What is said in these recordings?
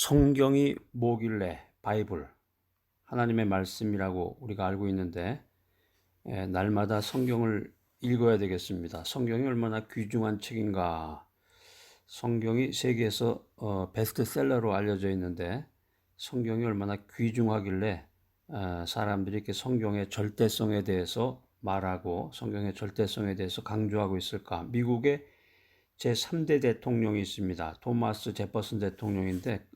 성경이 뭐길래 바이블 하나님의 말씀이라고 우리가 알고 있는데 에, 날마다 성경을 읽어야 되겠습니다. 성경이 얼마나 귀중한 책인가. 성경이 세계에서 어, 베스트셀러로 알려져 있는데 성경이 얼마나 귀중하길래 어, 사람들이 이렇게 성경의 절대성에 대해서 말하고 성경의 절대성에 대해서 강조하고 있을까? 미국의 제3대 대통령이 있습니다. 토마스 제퍼슨 대통령인데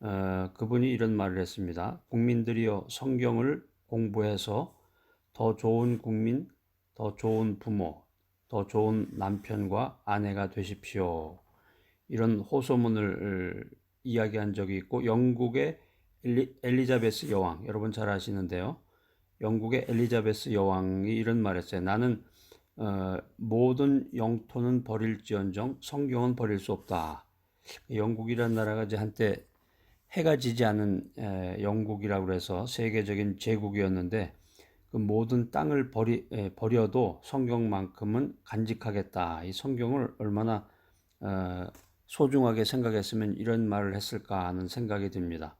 어, 그분이 이런 말을 했습니다. 국민들이여 성경을 공부해서 더 좋은 국민, 더 좋은 부모, 더 좋은 남편과 아내가 되십시오. 이런 호소문을 이야기한 적이 있고 영국의 엘리, 엘리자베스 여왕 여러분 잘 아시는데요. 영국의 엘리자베스 여왕이 이런 말했어요. 나는 어, 모든 영토는 버릴지언정 성경은 버릴 수 없다. 영국이란 나라가 이제 한때 해가 지지 않은 에, 영국이라고 해서 세계적인 제국이었는데 그 모든 땅을 버리, 에, 버려도 성경만큼은 간직하겠다. 이 성경을 얼마나 어, 소중하게 생각했으면 이런 말을 했을까 하는 생각이 듭니다.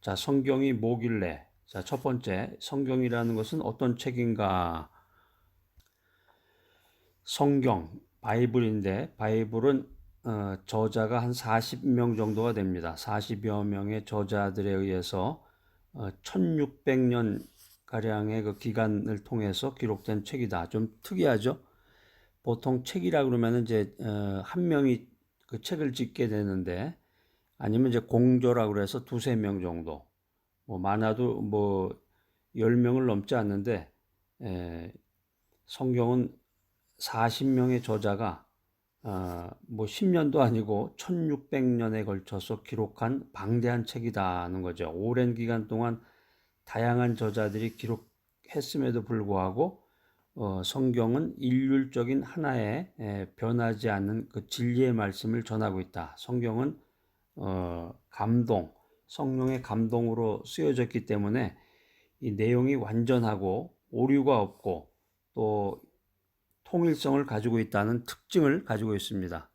자, 성경이 뭐길래? 자, 첫 번째, 성경이라는 것은 어떤 책인가? 성경, 바이블인데, 바이블은 어, 저자가 한 40명 정도가 됩니다. 40여 명의 저자들에 의해서 어, 1600년 가량의 그 기간을 통해서 기록된 책이다. 좀 특이하죠? 보통 책이라 그러면 이제 어, 한 명이 그 책을 짓게 되는데 아니면 이제 공조라 그래서 두세 명 정도 뭐 많아도 뭐 10명을 넘지 않는데 에, 성경은 40명의 저자가 어, 뭐 10년도 아니고 1600년에 걸쳐서 기록한 방대한 책이다는 거죠. 오랜 기간 동안 다양한 저자들이 기록했음에도 불구하고 어, 성경은 일률적인 하나의 에, 변하지 않는 그 진리의 말씀을 전하고 있다. 성경은 어, 감동, 성령의 감동으로 쓰여졌기 때문에 이 내용이 완전하고 오류가 없고 또 통일성을 가지고 있다는 특징을 가지고 있습니다.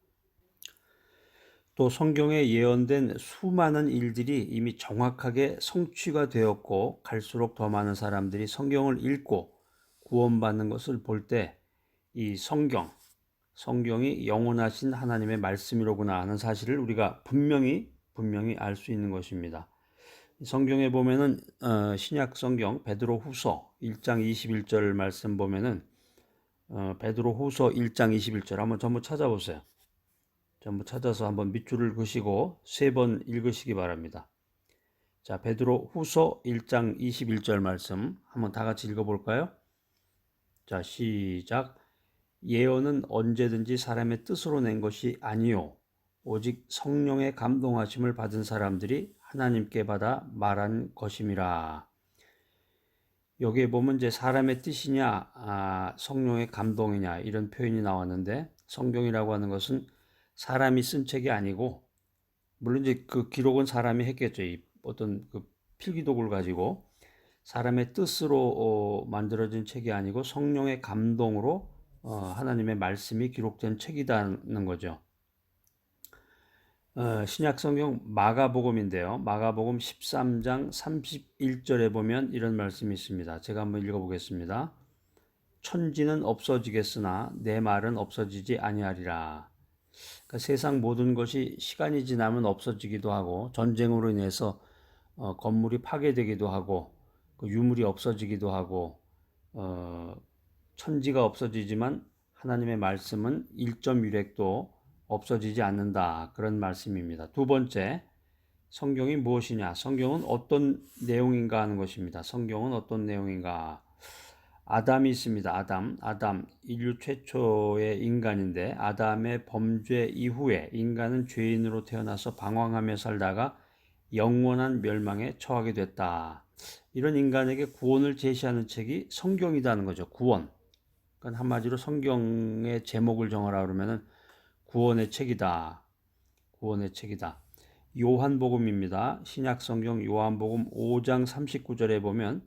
또 성경에 예언된 수많은 일들이 이미 정확하게 성취가 되었고 갈수록 더 많은 사람들이 성경을 읽고 구원받는 것을 볼 때 이 성경, 성경이 영원하신 하나님의 말씀이로구나 하는 사실을 우리가 분명히 분명히 알 수 있는 것입니다. 성경에 보면은 어, 신약 성경 베드로 후서 1장 21절 말씀 보면은 어, 베드로 후서 1장 21절 한번 전부 찾아보세요. 전부 찾아서 한번 밑줄을 그시고 세 번 읽으시기 바랍니다. 자, 베드로 후서 1장 21절 말씀 한번 다 같이 읽어볼까요? 자, 시작. 예언은 언제든지 사람의 뜻으로 낸 것이 아니요. 오직 성령의 감동하심을 받은 사람들이 하나님께 받아 말한 것임이라. 여기에 보면 이제 사람의 뜻이냐, 아, 성령의 감동이냐 이런 표현이 나왔는데 성경이라고 하는 것은 사람이 쓴 책이 아니고 물론 이제 그 기록은 사람이 했겠죠. 어떤 그 필기독을 가지고 사람의 뜻으로 어, 만들어진 책이 아니고 성령의 감동으로 어, 하나님의 말씀이 기록된 책이라는 거죠. 어, 신약 성경 마가복음인데요. 마가복음 13장 31절에 보면 이런 말씀이 있습니다. 제가 한번 읽어보겠습니다. 천지는 없어지겠으나 내 말은 없어지지 아니하리라. 그러니까 세상 모든 것이 시간이 지나면 없어지기도 하고 전쟁으로 인해서 어, 건물이 파괴되기도 하고 그 유물이 없어지기도 하고 어, 천지가 없어지지만 하나님의 말씀은 1.1획도 없어지지 않는다 그런 말씀입니다. 두 번째 성경이 무엇이냐? 성경은 어떤 내용인가 하는 것입니다. 성경은 어떤 내용인가? 아담이 있습니다. 아담. 아담 인류 최초의 인간인데 아담의 범죄 이후에 인간은 죄인으로 태어나서 방황하며 살다가 영원한 멸망에 처하게 됐다. 이런 인간에게 구원을 제시하는 책이 성경이라는 거죠. 구원. 그러니까 한마디로 성경의 제목을 정하라 그러면은 구원의 책이다. 구원의 책이다. 요한복음입니다. 신약 성경 요한복음 5장 39절에 보면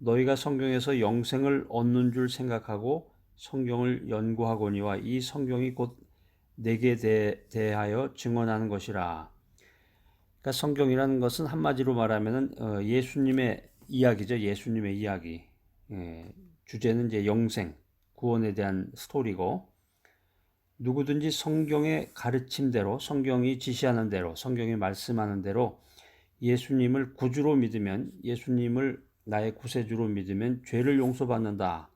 너희가 성경에서 영생을 얻는 줄 생각하고 성경을 연구하거니와 이 성경이 곧 내게 대, 하여 증언하는 것이라. 그러니까 성경이라는 것은 한마디로 말하면은 어, 예수님의 이야기죠. 예수님의 이야기. 예, 주제는 이제 영생, 구원에 대한 스토리고 누구든지 성경의 가르침대로, 성경이 지시하는 대로, 성경이 말씀하는 대로 예수님을 구주로 믿으면, 예수님을 나의 구세주로 믿으면 죄를 용서받는다.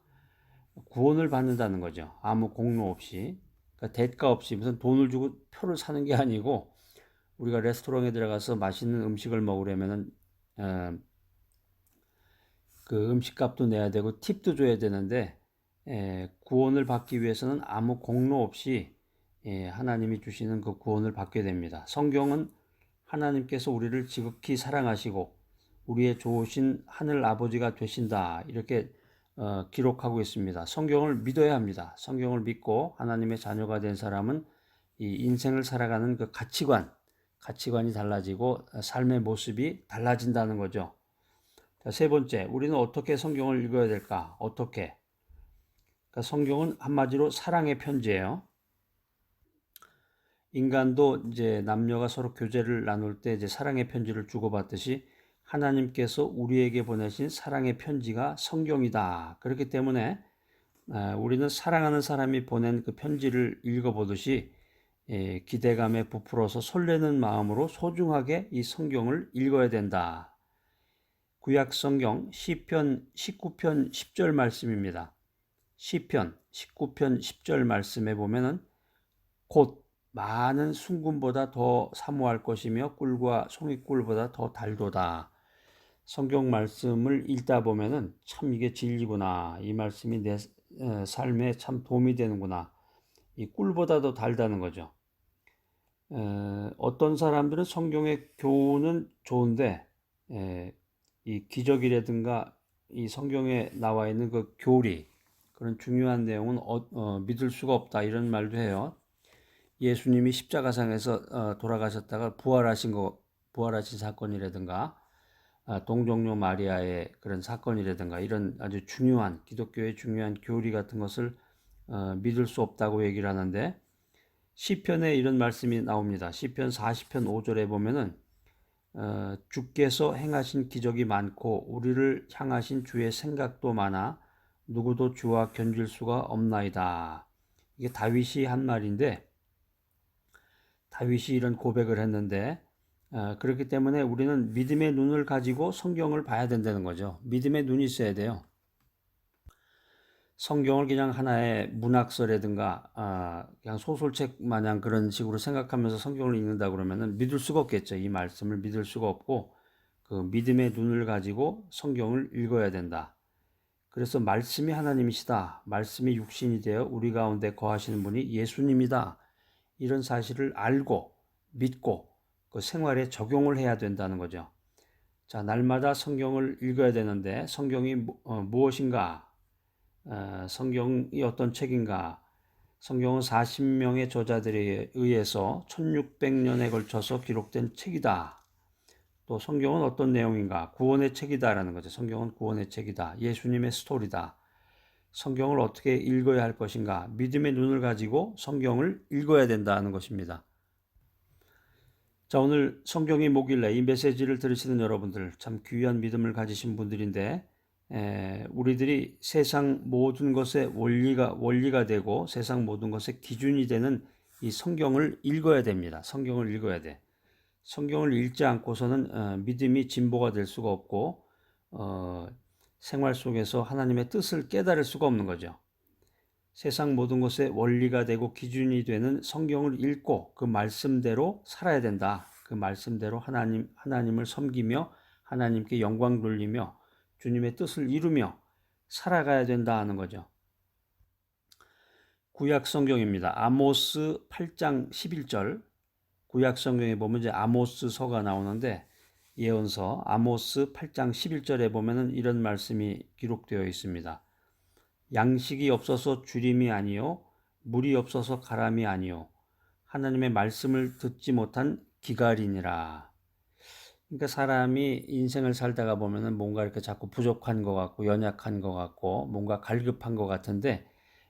구원을 받는다는 거죠. 아무 공로 없이. 그러니까 대가 없이 무슨 돈을 주고 표를 사는 게 아니고 우리가 레스토랑에 들어가서 맛있는 음식을 먹으려면은 어, 그 음식값도 내야 되고 팁도 줘야 되는데 에, 구원을 받기 위해서는 아무 공로 없이 예, 하나님이 주시는 그 구원을 받게 됩니다. 성경은 하나님께서 우리를 지극히 사랑하시고 우리의 좋으신 하늘 아버지가 되신다 이렇게 어, 기록하고 있습니다. 성경을 믿어야 합니다. 성경을 믿고 하나님의 자녀가 된 사람은 이 인생을 살아가는 그 가치관, 가치관이 달라지고 삶의 모습이 달라진다는 거죠. 자, 세 번째, 우리는 어떻게 성경을 읽어야 될까? 어떻게? 그러니까 성경은 한마디로 사랑의 편지예요. 인간도 이제 남녀가 서로 교제를 나눌 때 이제 사랑의 편지를 주고받듯이 하나님께서 우리에게 보내신 사랑의 편지가 성경이다. 그렇기 때문에 아, 우리는 사랑하는 사람이 보낸 그 편지를 읽어보듯이 예, 기대감에 부풀어서 설레는 마음으로 소중하게 이 성경을 읽어야 된다. 구약 성경 시편 19편 10절 말씀입니다. 시편 19편 10절 말씀에 보면은 곧 많은 순금보다 더 사모할 것이며 꿀과 송이꿀보다 더 달도다. 성경 말씀을 읽다 보면은 참 이게 진리구나. 이 말씀이 내 삶에 참 도움이 되는구나. 이 꿀보다도 달다는 거죠. 에, 어떤 사람들은 성경의 교훈은 좋은데 에, 이 기적이라든가 이 성경에 나와 있는 그 교리 그런 중요한 내용은 어, 어, 믿을 수가 없다 이런 말도 해요. 예수님이 십자가상에서 어, 돌아가셨다가 부활하신 거 부활하신 사건이라든가 아, 동정녀 마리아의 그런 사건이라든가 이런 아주 중요한 기독교의 중요한 교리 같은 것을 어, 믿을 수 없다고 얘기를 하는데 시편에 이런 말씀이 나옵니다. 시편 40편 5절에 보면은 어, 주께서 행하신 기적이 많고 우리를 향하신 주의 생각도 많아 누구도 주와 견줄 수가 없나이다. 이게 다윗이 한 말인데 다윗이 이런 고백을 했는데 어, 그렇기 때문에 우리는 믿음의 눈을 가지고 성경을 봐야 된다는 거죠. 믿음의 눈이 있어야 돼요. 성경을 그냥 하나의 문학서라든가 아, 그냥 소설책 마냥 그런 식으로 생각하면서 성경을 읽는다 그러면은 믿을 수가 없겠죠. 이 말씀을 믿을 수가 없고 그 믿음의 눈을 가지고 성경을 읽어야 된다. 그래서 말씀이 하나님이시다. 말씀이 육신이 되어 우리 가운데 거하시는 분이 예수님이다. 이런 사실을 알고 믿고 그 생활에 적용을 해야 된다는 거죠. 자, 날마다 성경을 읽어야 되는데 성경이 어, 무엇인가? 어, 성경이 어떤 책인가? 성경은 40명의 저자들에 의해서 1600년에 걸쳐서 기록된 책이다. 또 성경은 어떤 내용인가? 구원의 책이다라는 거죠. 성경은 구원의 책이다. 예수님의 스토리다. 성경을 어떻게 읽어야 할 것인가? 믿음의 눈을 가지고 성경을 읽어야 된다는 것입니다. 자, 오늘 성경이 뭐길래 이 메시지를 들으시는 여러분들 참 귀한 믿음을 가지신 분들인데 에, 우리들이 세상 모든 것의 원리가 원리가 되고 세상 모든 것의 기준이 되는 이 성경을 읽어야 됩니다. 성경을 읽어야 돼. 성경을 읽지 않고서는 어, 믿음이 진보가 될 수가 없고 어, 생활 속에서 하나님의 뜻을 깨달을 수가 없는 거죠. 세상 모든 것의 원리가 되고 기준이 되는 성경을 읽고 그 말씀대로 살아야 된다. 그 말씀대로 하나님 하나님을 섬기며 하나님께 영광 돌리며 주님의 뜻을 이루며 살아가야 된다 하는 거죠. 구약 성경입니다. 아모스 8장 11절. 구약 성경에 보면 이제 아모스서가 나오는데 예언서 아모스 8장 11절에 보면은 이런 말씀이 기록되어 있습니다. 양식이 없어서 주림이 아니요 물이 없어서 가람이 아니요 하나님의 말씀을 듣지 못한 기갈이니라. 그러니까 사람이 인생을 살다가 보면은 뭔가 이렇게 자꾸 부족한 것 같고 연약한 것 같고 뭔가 갈급한 것 같은데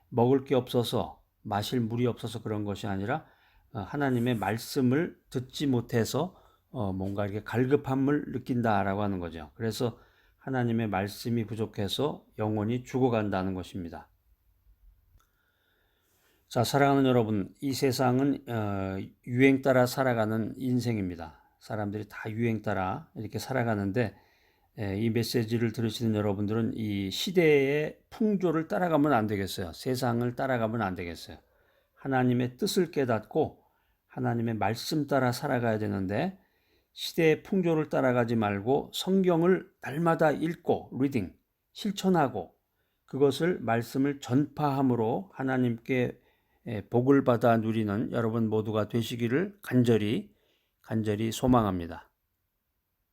먹을 게 없어서 마실 물이 없어서 그런 것이 아니라 어, 하나님의 말씀을 듣지 못해서 어, 뭔가 이렇게 갈급함을 느낀다라고 하는 거죠. 그래서 하나님의 말씀이 부족해서 영혼이 죽어간다는 것입니다. 자, 사랑하는 여러분, 이 세상은 어, 유행 따라 살아가는 인생입니다. 사람들이 다 유행 따라 이렇게 살아가는데 에, 이 메시지를 들으시는 여러분들은 이 시대의 풍조를 따라가면 안 되겠어요. 세상을 따라가면 안 되겠어요. 하나님의 뜻을 깨닫고 하나님의 말씀 따라 살아가야 되는데 시대의 풍조를 따라가지 말고 성경을 날마다 읽고 리딩 실천하고 그것을 말씀을 전파함으로 하나님께 에, 복을 받아 누리는 여러분 모두가 되시기를 간절히 간절히 소망합니다.